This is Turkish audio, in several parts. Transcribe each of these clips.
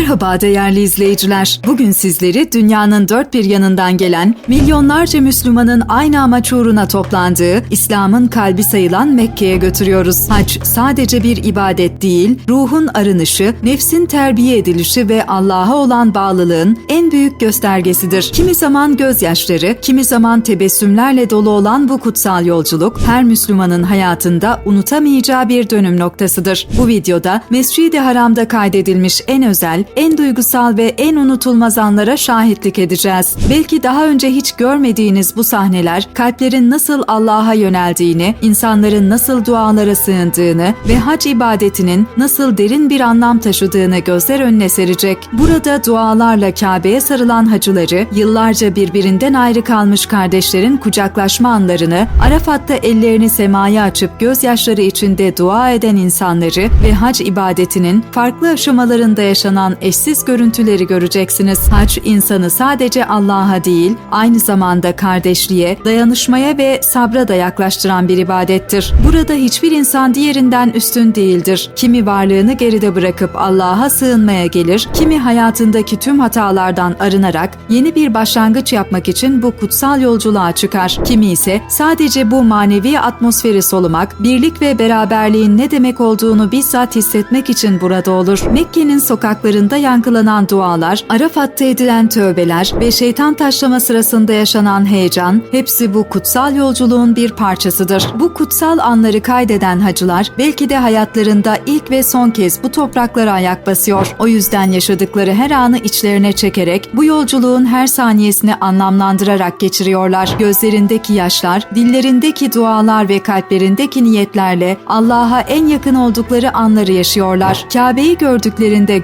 Merhaba değerli izleyiciler. Bugün sizleri dünyanın dört bir yanından gelen milyonlarca Müslümanın aynı amaç uğruna toplandığı İslam'ın kalbi sayılan Mekke'ye götürüyoruz. Hac sadece bir ibadet değil, ruhun arınışı, nefsin terbiye edilişi ve Allah'a olan bağlılığın en büyük göstergesidir. Kimi zaman gözyaşları, kimi zaman tebessümlerle dolu olan bu kutsal yolculuk her Müslümanın hayatında unutamayacağı bir dönüm noktasıdır. Bu videoda Mescid-i Haram'da kaydedilmiş en özel, en duygusal ve en unutulmaz anlara şahitlik edeceğiz. Belki daha önce hiç görmediğiniz bu sahneler kalplerin nasıl Allah'a yöneldiğini, insanların nasıl dualara sığındığını ve hac ibadetinin nasıl derin bir anlam taşıdığını gözler önüne serecek. Burada dualarla Kabe'ye sarılan hacıları, yıllarca birbirinden ayrı kalmış kardeşlerin kucaklaşma anlarını, Arafat'ta ellerini semaya açıp gözyaşları içinde dua eden insanları ve hac ibadetinin farklı aşamalarında yaşanan eşsiz görüntüleri göreceksiniz. Hac insanı sadece Allah'a değil, aynı zamanda kardeşliğe, dayanışmaya ve sabra da yaklaştıran bir ibadettir. Burada hiçbir insan diğerinden üstün değildir. Kimi varlığını geride bırakıp Allah'a sığınmaya gelir, kimi hayatındaki tüm hatalardan arınarak yeni bir başlangıç yapmak için bu kutsal yolculuğa çıkar. Kimi ise sadece bu manevi atmosferi solumak, birlik ve beraberliğin ne demek olduğunu bizzat hissetmek için burada olur. Mekke'nin sokaklarında yankılanan dualar, Arafat'ta edilen tövbeler ve şeytan taşlama sırasında yaşanan heyecan, hepsi bu kutsal yolculuğun bir parçasıdır. Bu kutsal anları kaydeden hacılar, belki de hayatlarında ilk ve son kez bu topraklara ayak basıyor. O yüzden yaşadıkları her anı içlerine çekerek, bu yolculuğun her saniyesini anlamlandırarak geçiriyorlar. Gözlerindeki yaşlar, dillerindeki dualar ve kalplerindeki niyetlerle Allah'a en yakın oldukları anları yaşıyorlar. Kabe'yi gördüklerinde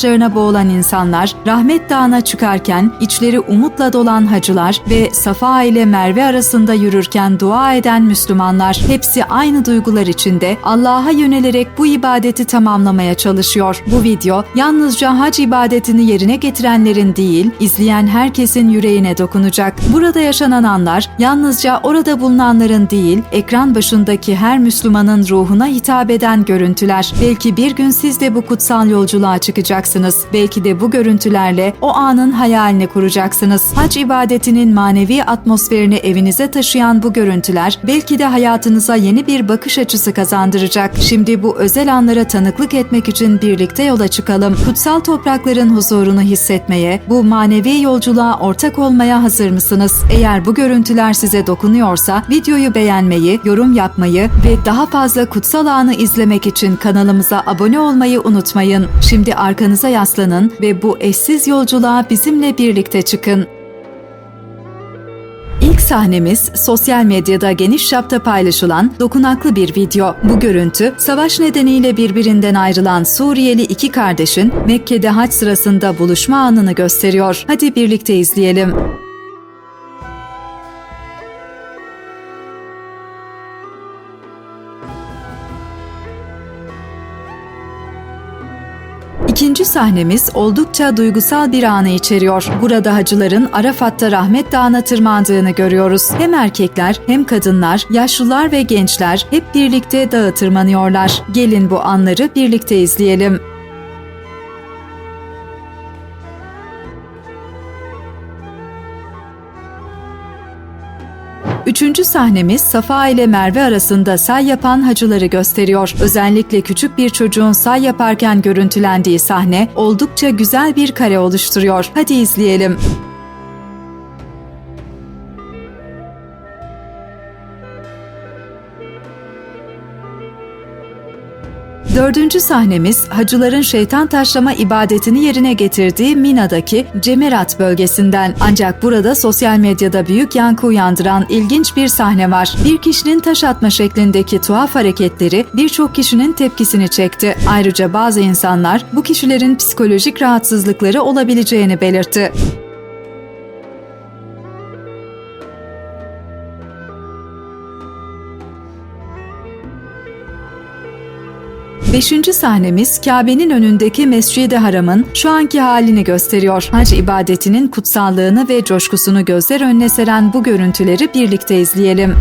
gözyaşlarına boğulan insanlar, rahmet dağına çıkarken içleri umutla dolan hacılar ve Safa ile Merve arasında yürürken dua eden Müslümanlar hepsi aynı duygular içinde Allah'a yönelerek bu ibadeti tamamlamaya çalışıyor. Bu video yalnızca hac ibadetini yerine getirenlerin değil, izleyen herkesin yüreğine dokunacak. Burada yaşanan anlar yalnızca orada bulunanların değil, ekran başındaki her Müslümanın ruhuna hitap eden görüntüler. Belki bir gün siz de bu kutsal yolculuğa çıkacaksınız. Belki de bu görüntülerle o anın hayalini kuracaksınız. Hac ibadetinin manevi atmosferini evinize taşıyan bu görüntüler belki de hayatınıza yeni bir bakış açısı kazandıracak. Şimdi bu özel anlara tanıklık etmek için birlikte yola çıkalım. Kutsal toprakların huzurunu hissetmeye, bu manevi yolculuğa ortak olmaya hazır mısınız? Eğer bu görüntüler size dokunuyorsa videoyu beğenmeyi, yorum yapmayı ve daha fazla kutsal anı izlemek için kanalımıza abone olmayı unutmayın. Şimdi arkanıza yaslanın ve bu eşsiz yolculuğa bizimle birlikte çıkın. İlk sahnemiz sosyal medyada geniş çapta paylaşılan dokunaklı bir video. Bu görüntü savaş nedeniyle birbirinden ayrılan Suriyeli iki kardeşin Mekke'de haç sırasında buluşma anını gösteriyor. Hadi birlikte izleyelim. İkinci sahnemiz oldukça duygusal bir anı içeriyor. Burada hacıların Arafat'ta Rahmet Dağı'na tırmandığını görüyoruz. Hem erkekler hem kadınlar, yaşlılar ve gençler hep birlikte dağı tırmanıyorlar. Gelin bu anları birlikte izleyelim. Üçüncü sahnemiz Safa ile Merve arasında say yapan hacıları gösteriyor. Özellikle küçük bir çocuğun say yaparken görüntülendiği sahne oldukça güzel bir kare oluşturuyor. Hadi izleyelim. Dördüncü sahnemiz hacıların şeytan taşlama ibadetini yerine getirdiği Mina'daki Cemerat bölgesinden. Ancak burada sosyal medyada büyük yankı uyandıran ilginç bir sahne var. Bir kişinin taş atma şeklindeki tuhaf hareketleri birçok kişinin tepkisini çekti. Ayrıca bazı insanlar bu kişilerin psikolojik rahatsızlıkları olabileceğini belirtti. Beşinci sahnemiz Kabe'nin önündeki Mescid-i Haram'ın şu anki halini gösteriyor. Hac ibadetinin kutsallığını ve coşkusunu gözler önüne seren bu görüntüleri birlikte izleyelim.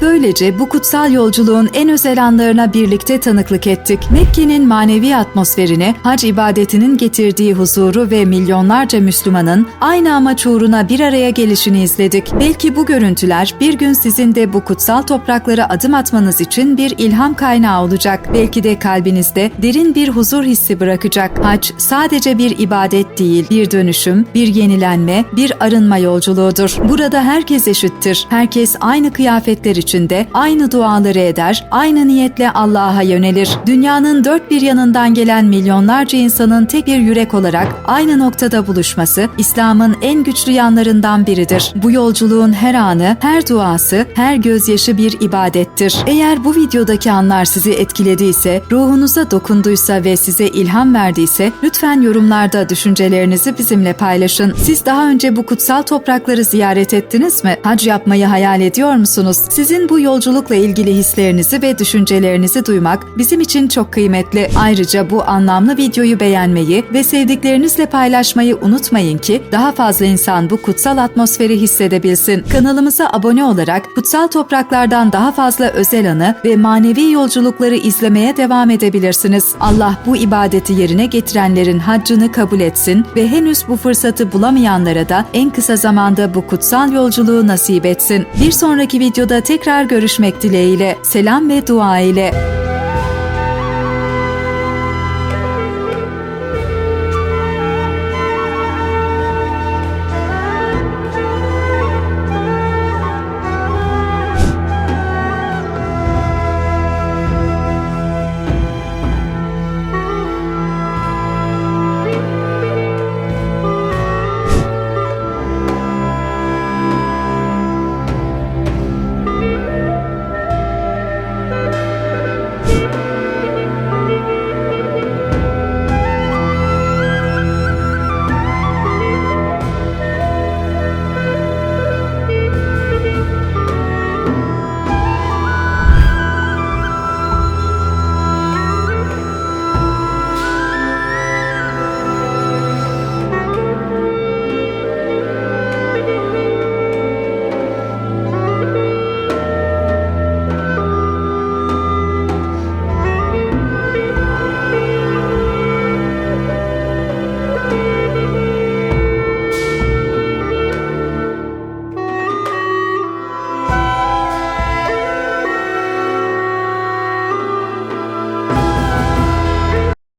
Böylece bu kutsal yolculuğun en özel anlarına birlikte tanıklık ettik. Mekke'nin manevi atmosferini, hac ibadetinin getirdiği huzuru ve milyonlarca Müslümanın aynı amaç uğruna bir araya gelişini izledik. Belki bu görüntüler bir gün sizin de bu kutsal topraklara adım atmanız için bir ilham kaynağı olacak. Belki de kalbinizde derin bir huzur hissi bırakacak. Hac sadece bir ibadet değil, bir dönüşüm, bir yenilenme, bir arınma yolculuğudur. Burada herkes eşittir. Herkes aynı kıyafetler içinde, aynı duaları eder, aynı niyetle Allah'a yönelir. Dünyanın dört bir yanından gelen milyonlarca insanın tek bir yürek olarak aynı noktada buluşması İslam'ın en güçlü yanlarından biridir. Bu yolculuğun her anı, her duası, her gözyaşı bir ibadettir. Eğer bu videodaki anlar sizi etkilediyse, ruhunuza dokunduysa ve size ilham verdiyse lütfen yorumlarda düşüncelerinizi bizimle paylaşın. Siz daha önce bu kutsal toprakları ziyaret ettiniz mi? Hac yapmayı hayal ediyor musunuz? Sizin bu yolculukla ilgili hislerinizi ve düşüncelerinizi duymak bizim için çok kıymetli. Ayrıca bu anlamlı videoyu beğenmeyi ve sevdiklerinizle paylaşmayı unutmayın ki daha fazla insan bu kutsal atmosferi hissedebilsin. Kanalımıza abone olarak kutsal topraklardan daha fazla özel anı ve manevi yolculukları izlemeye devam edebilirsiniz. Allah bu ibadeti yerine getirenlerin haccını kabul etsin ve henüz bu fırsatı bulamayanlara da en kısa zamanda bu kutsal yolculuğu nasip etsin. Bir sonraki videoda tekrar görüşmek dileğiyle. Selam ve dua ile.